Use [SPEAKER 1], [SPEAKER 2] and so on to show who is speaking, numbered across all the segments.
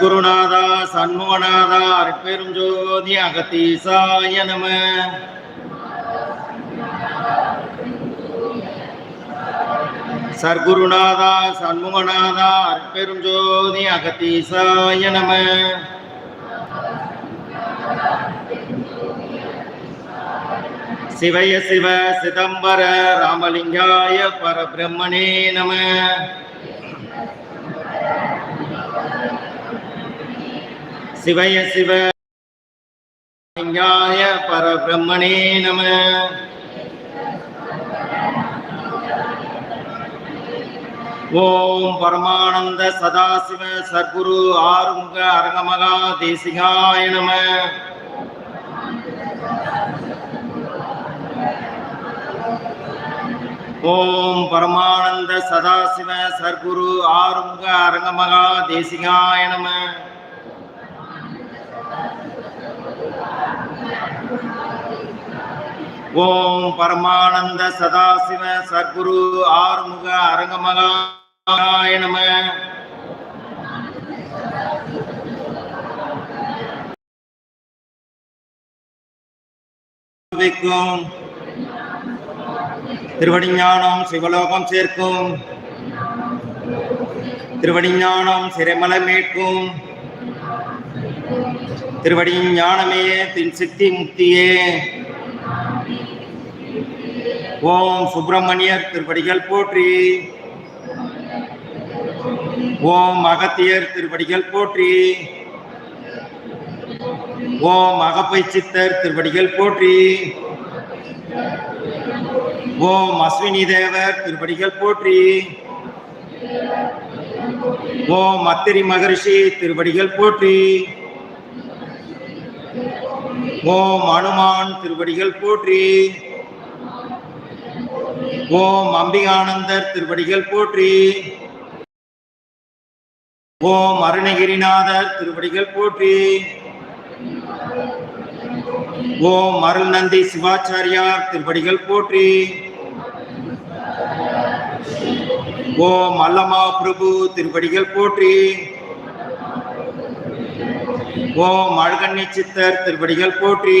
[SPEAKER 1] குருநாதா சண்முகநாதா அருட்பெரும் ஜோதி அகத்தீசாய நம. சர்க்குருநாதா சண்முகநாதா அருட்பெரும் ஜோதி அகத்தீசாய நம. சிவய சிவ சிதம்பர ராமலிங்காய பரபிரம்மணே நம. சிவய சிவ லிங்காய பரபிரம்மணே நம. ஓம் பரமானந்த சதாசிவ சர்க்குரு ஆறுமுக அரங்கமகா தேசிகாய நம. ஓம் பரமானந்த சதாசிவ சர்க்குரு ஆறுமுக அரங்கமகா தேசிகாய நம. ஓம் பரமானந்த சதாசிவ சர்க்குரு ஆறுமுக அரங்கமகாய நம. வைக்கும் திருவடிஞானம் சிவலோகம் சேர்க்கும். திருவடிஞானம் சிறைமலை மீட்கும் திருவடி ஞானமே தின் சித்தி முக்தியே. ஓம் சுப்பிரமணியர் திருப்படிகள் போற்றி. ஓம் அகத்தியர் திருப்படிகள் போற்றி. ஓம் அகப்பை சித்தர் திருப்படிகள் போற்றி. ஓம் அஸ்வினி தேவர் திருப்படிகள் போற்றி. ஓம் அத்திரி மகரிஷி திருப்படிகள் போற்றி. ஓம் அனுமான் திருப்படிகள் போற்றி. ஓம் அம்பிகானந்தர் திருவடிகள் போற்றி. ஓம் அருணகிரிநாதர் திருவடிகள் போற்றி. ஓம் அருள் நந்தி சிவாச்சாரியார் திருவடிகள் போற்றி. ஓம் அல்லமா பிரபு திருவடிகள் போற்றி. ஓம் அழகண்ணி சித்தர் திருவடிகள் போற்றி.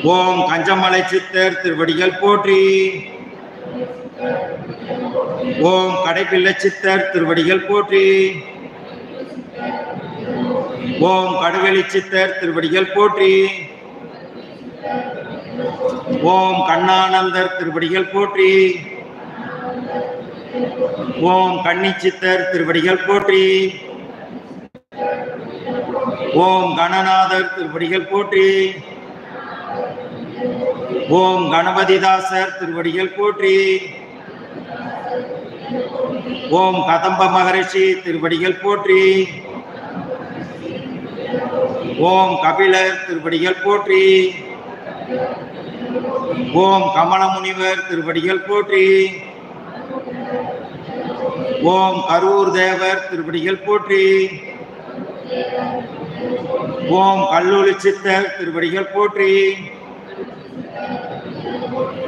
[SPEAKER 1] ஓம் கஞ்சமலை சித்தர் திருவடிகள் போற்றி. ஓம் கடைப்பிள்ளை சித்தர் திருவடிகள் போற்றி. ஓம் கடுவெளி சித்தர் திருவடிகள் போற்றி. ஓம் கண்ணானந்தர் திருவடிகள் போற்றி. ஓம் கன்னிச்சித்தர் திருவடிகள் போற்றி. ஓம் கணநாதர் திருவடிகள் போற்றி. ஓம் கணபதிதாசர் திருவடிகள் போற்றி. ஓம் கதம்ப மகரிஷி திருவடிகள் போற்றி. ஓம் கபிலர் திருவடிகள் போற்றி. ஓம் கமல முனிவர் திருவடிகள் போற்றி. ஓம் கரூர் தேவர் திருவடிகள் போற்றி. ஓம் கல்லூரி சித்தர் திருவடிகள் போற்றி.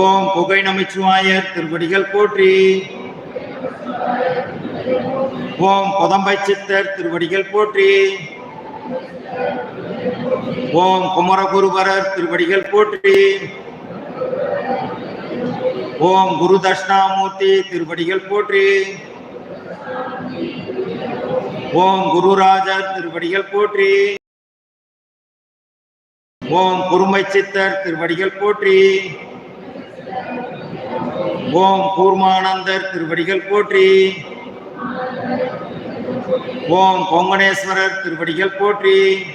[SPEAKER 1] ஓம் புகை நமச்சிவாயர் திருவடிகள் போற்றி. ஓம் புதம்பை சித்தர் திருவடிகள் போற்றி. ஓம் குமரகுருவரர் திருவடிகள் போற்றி. ஓம் குரு தட்சிணாமூர்த்தி திருவடிகள் போற்றி. ஓம் குருராஜர் திருவடிகள் போற்றி. ஓம் குருமை சித்தர் திருவடிகள் போற்றி. ஓம் கூர்மானந்தர் திருவடிகள் போற்றி. ஓம் கொங்கணேஸ்வரர் திருவடிகள் போற்றி.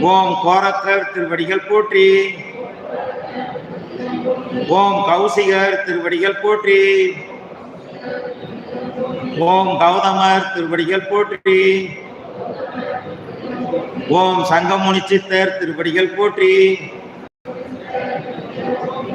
[SPEAKER 1] ஓம் கோரக்கர் திருவடிகள் போற்றி. ஓம் கௌசிகர் திருவடிகள் போற்றி. ஓம் கௌதமர் திருவடிகள் போற்றி. ஓம் சங்கமுனிச்சித்தர் திருவடிகள் போற்றி.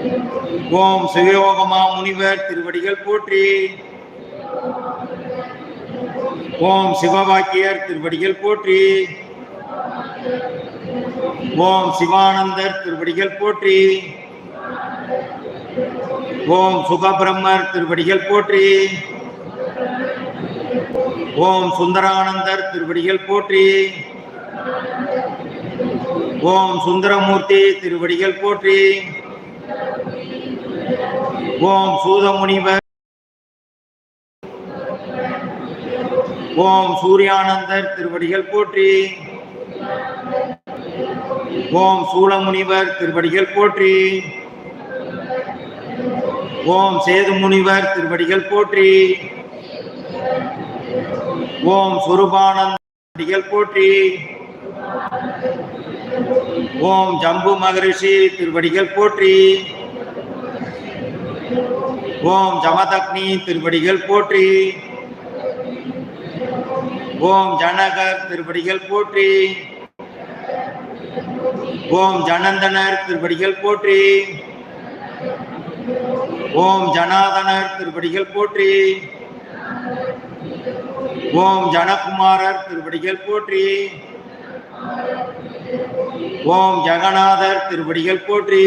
[SPEAKER 1] ஓம் சிவயோகமா முனிவர் திருவடிகள் போற்றி. ஓம் சிவவாக்கியர் திருவடிகள் போற்றி. ஓம் சிவானந்தர் திருவடிகள் போற்றி. ஓம் சுகபிரம்மர் திருவடிகள் போற்றி. ஓம் சுந்தரானந்தர் திருவடிகள் போற்றி. ஓம் சுந்தரமூர்த்தி திருவடிகள் போற்றி. ஓம் சூதமுனிவர். ஓம் சூர்யானந்தர் திருவடிகள் போற்றி. ஓம் சூலமுனிவர் திருவடிகள் போற்றி. ஓம் சேது முனிவர் திருவடிகள் போற்றி. ஓம் சுரூபானந்த போற்றி. ஓம் ஜம்பு மகரிஷி திருவடிகள் போற்றி. ஓம் ஜமதக்னி திருவடிகள் போற்றி. ஓம் ஜனகர் திருவடிகள் போற்றி. ஓம் ஜனந்தனர் திருவடிகள் போற்றி. ஓம் ஜனாதனர் திருவடிகள் போற்றி. ஓம் ஜனகுமாரர் திருவடிகள் போற்றி. ஓம் ஜெகநாதர் திருவடிகள் போற்றி.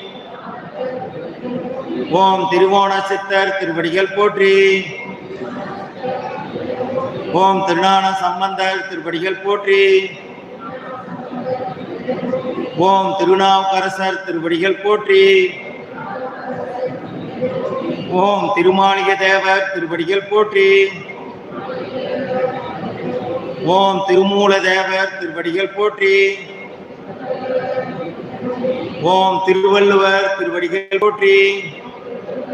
[SPEAKER 1] ஓம் திருவோண சித்தர் திருவடிகள் போற்றி. ஓம் திருஞான சம்பந்தர் திருவடிகள் போற்றி. ஓம் திருநாவுக்கரசர் திருவடிகள் போற்றி. ஓம் திருமாளிக தேவர் திருவடிகள் போற்றி. ஓம் திருமூல தேவர் திருவடிகள் போற்றி. ஓம் திருவள்ளுவர் திருவடிகள் போற்றி.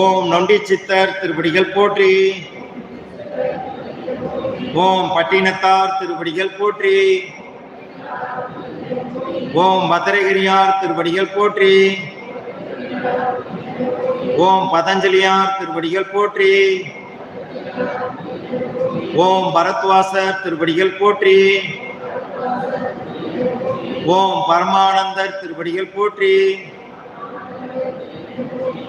[SPEAKER 1] ஓம் நொண்டி சித்தர் திருப்படிகள் போற்றி. ஓம் பட்டினத்தார் திருப்படிகள் போற்றி. ஓம் பத்திரகிரியார் திருப்படிகள் போற்றி. ஓம் பதஞ்சலியார் திருப்படிகள் போற்றி. ஓம் பரத்வாசர் திருப்படிகள் போற்றி. ஓம் பரமானந்தர் திருப்படிகள் போற்றி.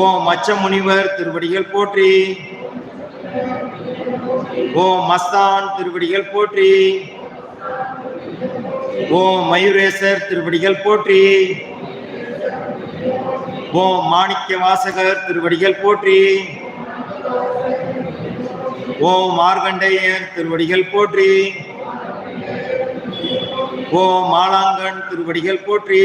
[SPEAKER 1] ஓம் மச்ச முனிவர் திருவடிகள் போற்றி. ஓம் மஸ்தான் திருவடிகள் போற்றி. ஓம் மயூரேசர் திருவடிகள் போற்றி. ஓம் மாணிக்க வாசகர் திருவடிகள் போற்றி. ஓம் மார்கண்டேயர் திருவடிகள் போற்றி. ஓம் மாலாங்கன் திருவடிகள் போற்றி.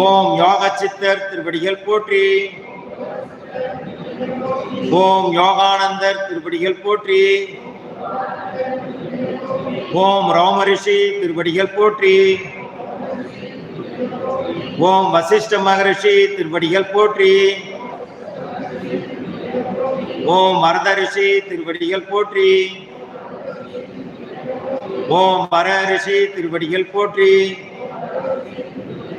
[SPEAKER 1] ஓம் யோக சித்தர் திருப்படிகள் போற்றி. ஓம் யோகானந்தர் திருப்படிகள் போற்றி. ஓம் ரோமரிஷி திருப்படிகள் போற்றி. ஓம் வசிஷ்ட மகரிஷி திருப்படிகள் போற்றி. ஓம் மரத ரிஷி திருவடிகள் போற்றி. ஓம் பர ரிஷி திருவடிகள் போற்றி.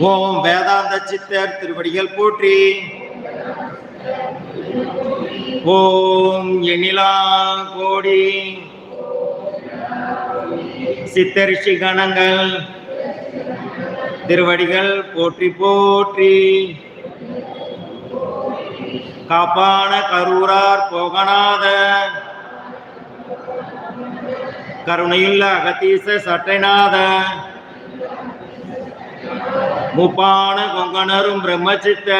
[SPEAKER 1] ஓம் வேதாந்த சித்தர் திருவடிகள் போற்றி. ஓம் எனிலா கோடி. சித்தரிஷி கணங்கள். திருவடிகள் போற்றி போற்றி. காப்பான கரூரார் போகநாத. கருணையுள்ள அகத்தீச சட்டைநாத. முப்பான கொங்கணரும் பிரம்மச்சித்த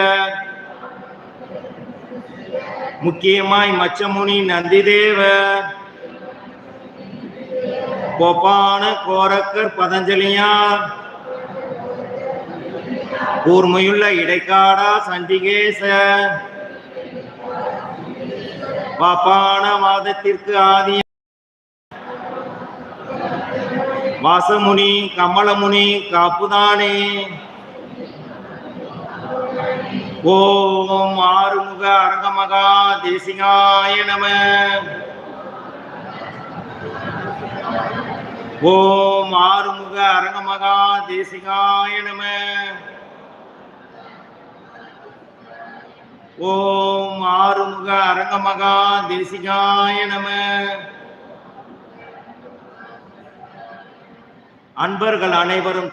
[SPEAKER 1] முக்கியமாய் மச்சமுனி நந்திதேவ. கோப்பான கோரக்கர் பதஞ்சலியார் கூர்மையுள்ள இடைக்காடா சண்டிகேச. பாப்பான வாதத்திற்கு ஆதிய வாசமுனி கமலமுனி காப்புதானே. ஓம் ஆறுமுக அரங்கமகா தேசிகாய நம. ஓம் ஆறுமுக அரங்கமகா தேசிகாய நம. ஓம் ஆறுமுக அரங்கமகா தேசிகாய நம. அன்பர்கள் அனைவரும்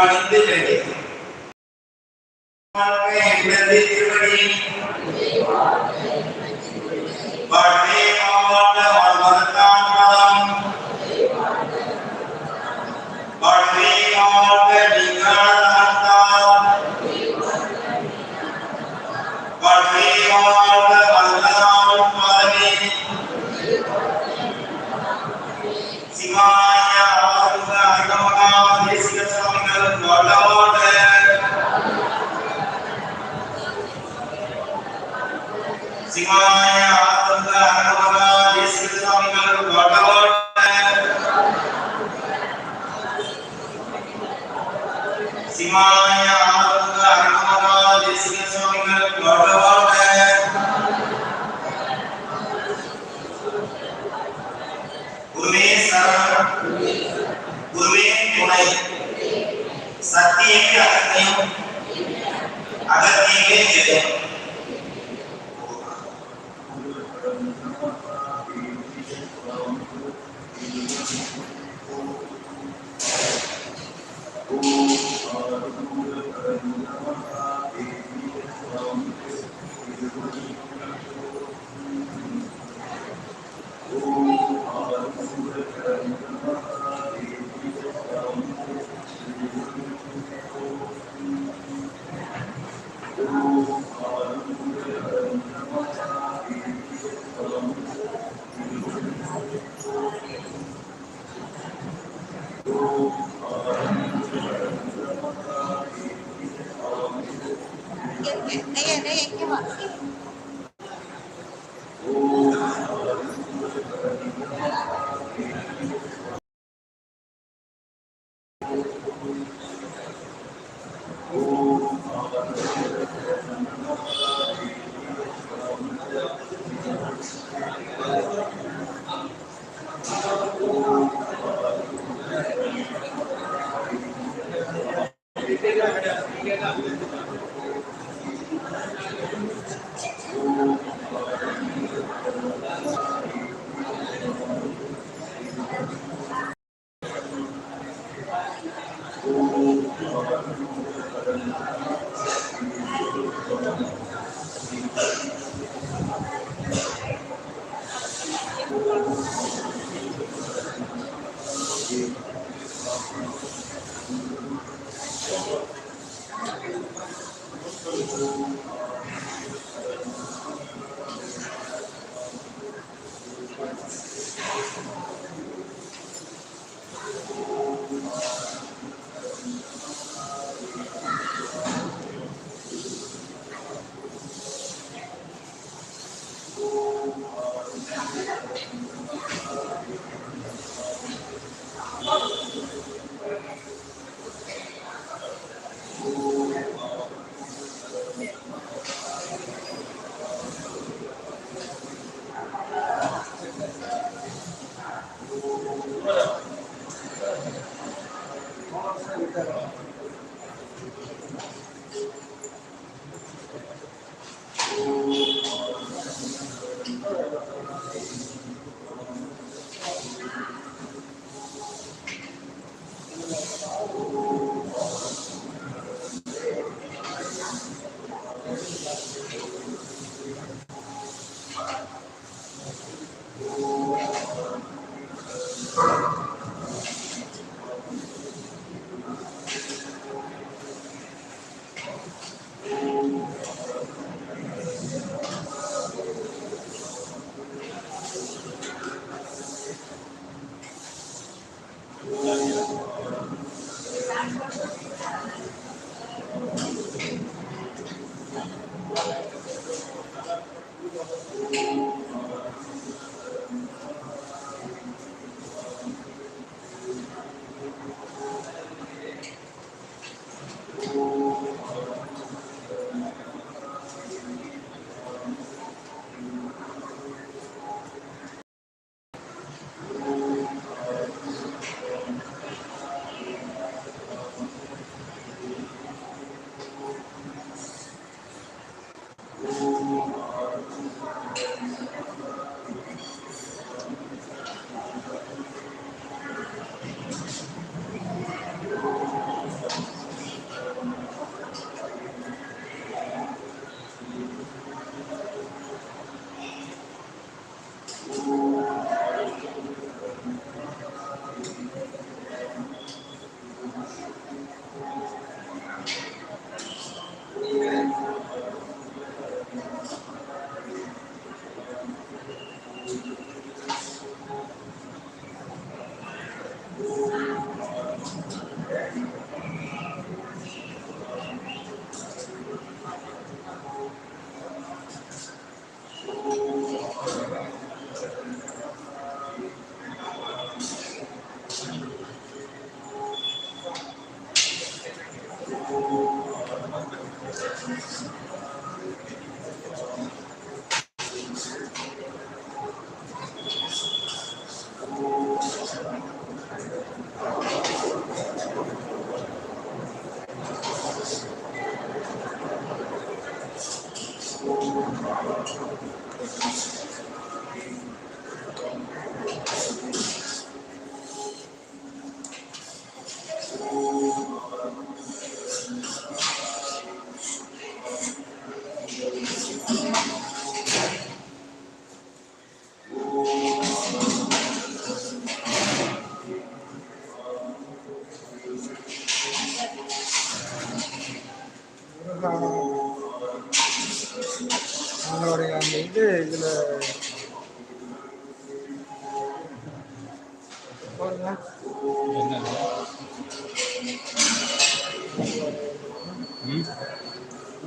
[SPEAKER 1] pagando
[SPEAKER 2] depende. नया नया के ಕೊಡ್ತಾರೋ
[SPEAKER 3] Thank you.